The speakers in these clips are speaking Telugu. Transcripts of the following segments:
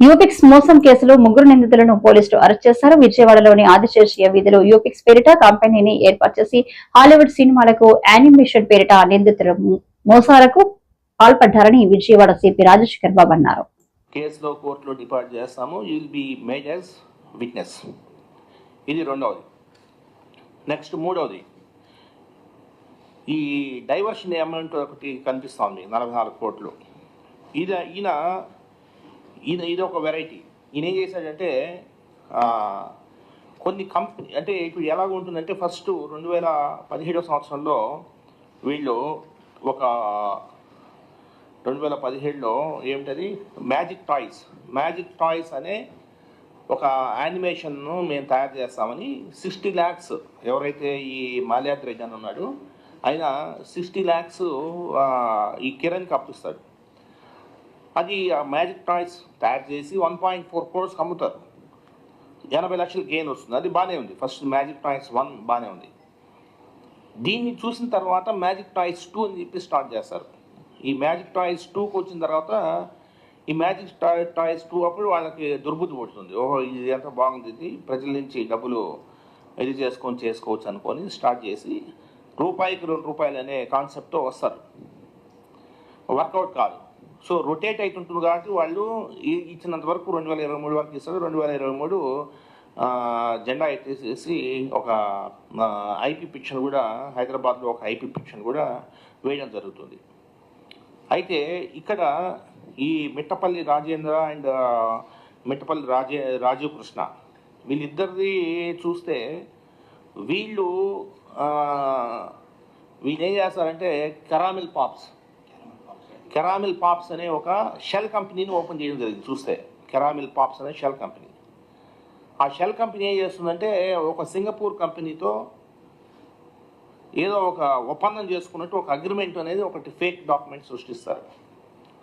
యూపిక్స్ మోసం కేసులో ముగ్గురు నిందితులను పోలీసులు అరెస్ట్ చేశారు. విజయవాడలోని ఆదిశేషయ్య వీధిలో యూపిక్స్ పేరిట కంపెనీని ఏర్పాటు చేసి హాలీవుడ్ సినిమాలకు యానిమేషన్ పేరిట నిందితులు మోసాలకు పాల్పడ్డారని విజయవాడ సిపి రాజశేఖర్ బాబు అన్నారు. కేసులో కోర్టులో డిపాజిట్ చేస్తాము. You will be made as witness ఇది రెండవది. నెక్స్ట్ మూడవది. ఈ డైవర్షన్ అమౌంట్ ఒకటి కనిపిస్తోంది నలభై నాలుగు కోట్లు. ఇది ఈయన ఇది ఇది ఒక వెరైటీ ఈయన ఏం చేశాడంటే కొన్ని కంపెనీ అంటే ఇప్పుడు ఎలాగ ఉంటుందంటే ఫస్ట్ రెండు వేల పదిహేడవ సంవత్సరంలో వీళ్ళు ఒక రెండు వేల పదిహేడులో ఏమిటది? మ్యాజిక్ టాయ్స్ మ్యాజిక్ టాయ్స్ అనే ఒక యానిమేషన్ను మేము తయారు చేస్తామని సిక్స్టీ ల్యాక్స్ ఎవరైతే ఈ మాల్యాద్రి రెడ్డి అని ఉన్నాడు ఆయన సిక్స్టీ ల్యాక్స్ ఈ కిరణ్కి అప్పిస్తాడు. అది ఆ మ్యాజిక్ టాయ్స్ తయారు చేసి వన్ పాయింట్ ఫోర్ క్రోర్స్ అమ్ముతారు. ఎనభై లక్షలు గెయిన్ వస్తుంది. అది బాగానే ఉంది. ఫస్ట్ మ్యాజిక్ టాయ్స్ వన్ బాగానే ఉంది. దీన్ని చూసిన తర్వాత మ్యాజిక్ టాయ్స్ టూ అని చెప్పి స్టార్ట్ చేస్తారు. ఈ మ్యాజిక్ టాయ్స్ టూకి వచ్చిన తర్వాత ఈ మ్యాజిక్ టాయ్ టాయ్స్ టూ అప్పుడు వాళ్ళకి దుర్బుద్ధి పడుతుంది. ఓహో ఇది ఎంత బాగుంది. ఇది ప్రజల నుంచి డబ్బులు ఇది చేసుకొని చేసుకోవచ్చు అనుకొని స్టార్ట్ చేసి రూపాయికి రెండు రూపాయలు అనే కాన్సెప్ట్తో వస్తారు. వర్కౌట్ కాదు. సో రొటేట్ అవుతుంటుంది కాబట్టి వాళ్ళు ఇచ్చినంత వరకు రెండు వేల ఇరవై మూడు వరకు ఇస్తారు. రెండు వేల ఇరవై మూడు జెండా ఎత్తేసేసి ఒక ఐపీ పిక్షన్ కూడా హైదరాబాద్లో ఒక ఐపీ పిక్షన్ కూడా వేయడం జరుగుతుంది. అయితే ఇక్కడ ఈ మిట్టపల్లి రాజేంద్ర అండ్ మిట్టపల్లి రాజే రాజీవ్ కృష్ణ వీళ్ళిద్దరిది చూస్తే వీళ్ళు వీళ్ళు ఏం చేస్తారంటే కెరామిల్ పాప్స్ కెరామిల్ పాప్స్ అనే ఒక షెల్ కంపెనీని ఓపెన్ చేయడం జరిగింది. చూస్తే కెరామిల్ పాప్స్ అనే షెల్ కంపెనీ. ఆ షెల్ కంపెనీ ఏం చేస్తుందంటే ఒక సింగపూర్ కంపెనీతో ఏదో ఒక ఒప్పందం చేసుకున్నట్టు ఒక అగ్రిమెంట్ అనేది ఒకటి ఫేక్ డాక్యుమెంట్ సృష్టిస్తారు.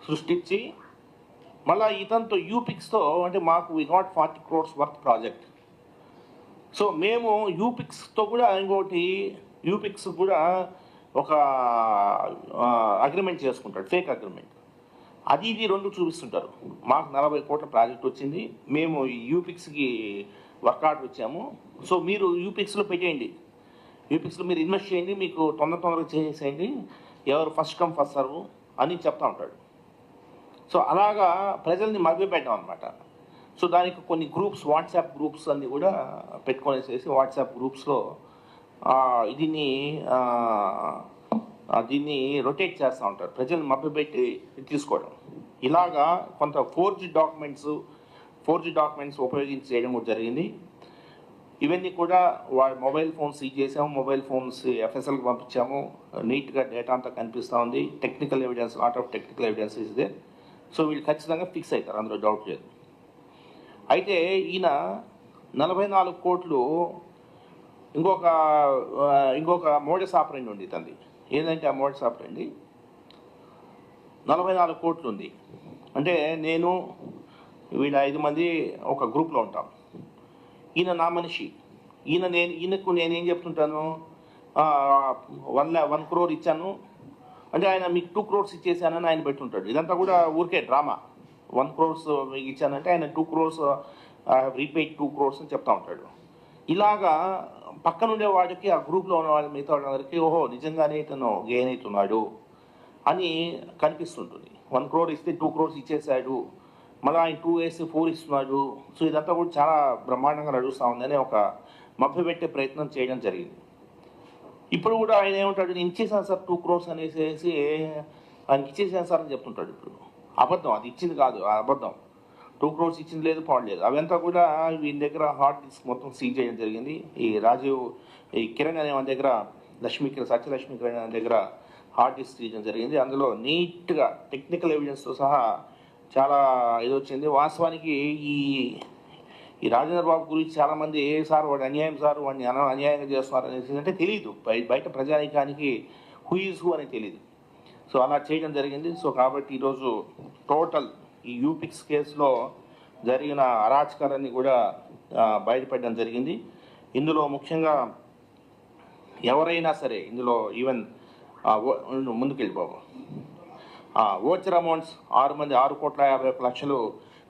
సృష్టించి మళ్ళీ ఇతనితో యూపిక్స్తో అంటే మాకు we got forty crores worth project so మేము యూపిక్స్తో కూడా ఇంకోటి యూపిక్స్ కూడా ఒక అగ్రిమెంట్ చేసుకుంటాడు ఫేక్ అగ్రిమెంట్ అది ఇది రెండు చూపిస్తుంటారు. మాకు నలభై కోట్ల ప్రాజెక్ట్ వచ్చింది మేము ఈ యూపిక్స్కి వర్కౌట్ వచ్చాము. ఇచ్చాము సో మీరు యూపిక్స్లో పెట్టేయండి. యూపిక్స్లో మీరు ఇన్వెస్ట్ చేయండి మీకు తొందర తొందరగా చేసేయండి. ఎవరు ఫస్ట్ కమ్ ఫస్ట్ సర్వ్ అని చెప్తా ఉంటాడు. సో అలాగా ప్రజల్ని మభ్యపెట్టాం అనమాట సో దానికి కొన్ని గ్రూప్స్ వాట్సాప్ గ్రూప్స్ అన్నీ కూడా పెట్టుకొనేసేసి వాట్సాప్ గ్రూప్స్లో దీన్ని దీన్ని రొటేట్ చేస్తూ ఉంటారు. ప్రజలను మభ్యపెట్టి తీసుకోవడం. ఇలాగా కొంత ఫోర్జ్ డాక్యుమెంట్స్ ఫోర్జ్ డాక్యుమెంట్స్ ఉపయోగించి చేయడం కూడా జరిగింది. ఇవన్నీ కూడా వాళ్ళ మొబైల్ ఫోన్స్ సీజ్ చేసాము మొబైల్ ఫోన్స్ ఎఫ్ఎస్ఎల్కి పంపించాము. నీట్గా డేటా అంతా కనిపిస్తూ ఉంది. Technical evidence lot of technical evidence is there so వీళ్ళు ఖచ్చితంగా ఫిక్స్ అవుతారు అందులో డౌట్ లేదు. అయితే ఈయన నలభై నాలుగు కోట్లు ఇంకొక ఇంకొక మోడస్ ఆపరండి ఉంది తంది ఏంటంటే ఆ మోడస్ ఆపరండి నలభై నాలుగు కోట్లు ఉంది. అంటే నేను వీళ్ళ ఐదు మంది ఒక గ్రూప్లో ఉంటాం. ఈయన నా మనిషి. ఈయన నేను ఈయనకు నేనేం చెప్తుంటాను? వన్ ల్యా వన్ క్రోర్ ఇచ్చాను. అంటే ఆయన మీకు టూ క్రోర్స్ ఇచ్చేసానని ఆయన పెట్టుంటాడు. ఇదంతా కూడా ఊరికే డ్రామా. వన్ క్రోర్స్ మీకు ఇచ్చానంటే ఆయన two crores repaid two crores అని చెప్తా ఉంటాడు. ఇలాగా పక్కన ఉండే వాడికి ఆ గ్రూప్లో ఉన్న వాళ్ళ మిగతా వాళ్ళందరికీ ఓహో నిజంగానే ఇతను గెయిన్ అవుతున్నాడు అని కనిపిస్తుంటుంది. వన్ క్రోర్ ఇస్తే టూ క్రోర్స్ ఇచ్చేసాడు మళ్ళీ ఆయన టూ వేసి ఫోర్ ఇస్తున్నాడు. సో ఇదంతా కూడా చాలా బ్రహ్మాండంగా నడుస్తూ ఉందని ఒక మభ్యపెట్టే ప్రయత్నం చేయడం జరిగింది. ఇప్పుడు కూడా ఆయన ఏమంటాడు నేను ఇచ్చేసాను సార్ టూ క్రోర్స్ అనేసి ఆయనకి ఇచ్చేసాను సార్ అని చెప్తుంటాడు ఇప్పుడు. అబద్ధం అది ఇచ్చింది కాదు ఆ అబద్ధం. టూ క్రోర్స్ ఇచ్చింది లేదు పోవట్లేదు అవంతా కూడా వీని దగ్గర హార్డ్ డిస్క్ మొత్తం సీజ్ చేయడం జరిగింది. ఈ రాజీవ్ ఈ కిరణ్ అనే వాళ్ళ దగ్గర లక్ష్మీ కిరణ్ సత్యలక్ష్మి కిరణ్ అనే దగ్గర హార్డ్ డిస్క్ తీయడం జరిగింది. అందులో నీట్గా టెక్నికల్ ఎవిడెన్స్తో సహా చాలా ఇది వచ్చింది వాస్తవానికి ఈ ఈ రాజేంద్ర బాబు గురించి చాలా మంది ఏ సార్ వాడు అన్యాయం సార్ వాడిని అన- అన్యాయంగా చేస్తున్నారు అనేసి అంటే తెలియదు బయట ప్రజానికానికి హూ ఈజ్ హూ అని తెలియదు సో అలా చేయడం జరిగింది. సో కాబట్టి ఈరోజు టోటల్ ఈ యూపిక్స్ కేసులో జరిగిన అరాచకాలన్నీ కూడా బయటపడడం జరిగింది. ఇందులో ముఖ్యంగా ఎవరైనా సరే ఇందులో ఈవెన్ ముందుకెళ్ళి బాబు ఓచర్ అమౌంట్స్ ఆరు మంది ఆరు కోట్ల యాభై ఒక్క లక్షలు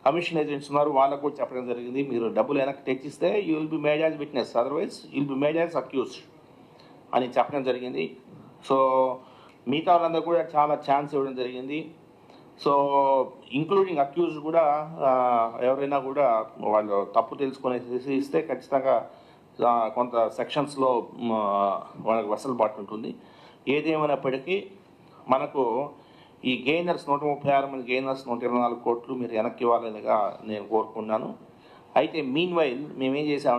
కమిషన్ ఏజెంట్స్ ఉన్నారు. వాళ్ళకు కూడా చెప్పడం జరిగింది. మీరు డబ్బులు వెనక్కి తెచ్చిస్తే you will be made as witness otherwise you'll be made as accused అని చెప్పడం జరిగింది. సో మిగతా వాళ్ళందరూ కూడా చాలా ఛాన్స్ ఇవ్వడం జరిగింది. సో ఇంక్లూడింగ్ అక్యూజ్ కూడా ఎవరైనా కూడా వాళ్ళు తప్పు తెలుసుకునేసి ఇస్తే ఖచ్చితంగా కొంత సెక్షన్స్లో వాళ్ళకి వెసలుబాటు ఉంటుంది. ఏదేమైనప్పటికీ మనకు ఈ గెయినర్స్ నూట ముప్పై ఆరు మంది గెయినర్స్ నూట ఇరవై నాలుగు కోట్లు మీరు వెనక్కి ఇవ్వాలనిగా నేను కోరుకున్నాను అయితే మీన్ వైల్ మేమేం చేసామంటే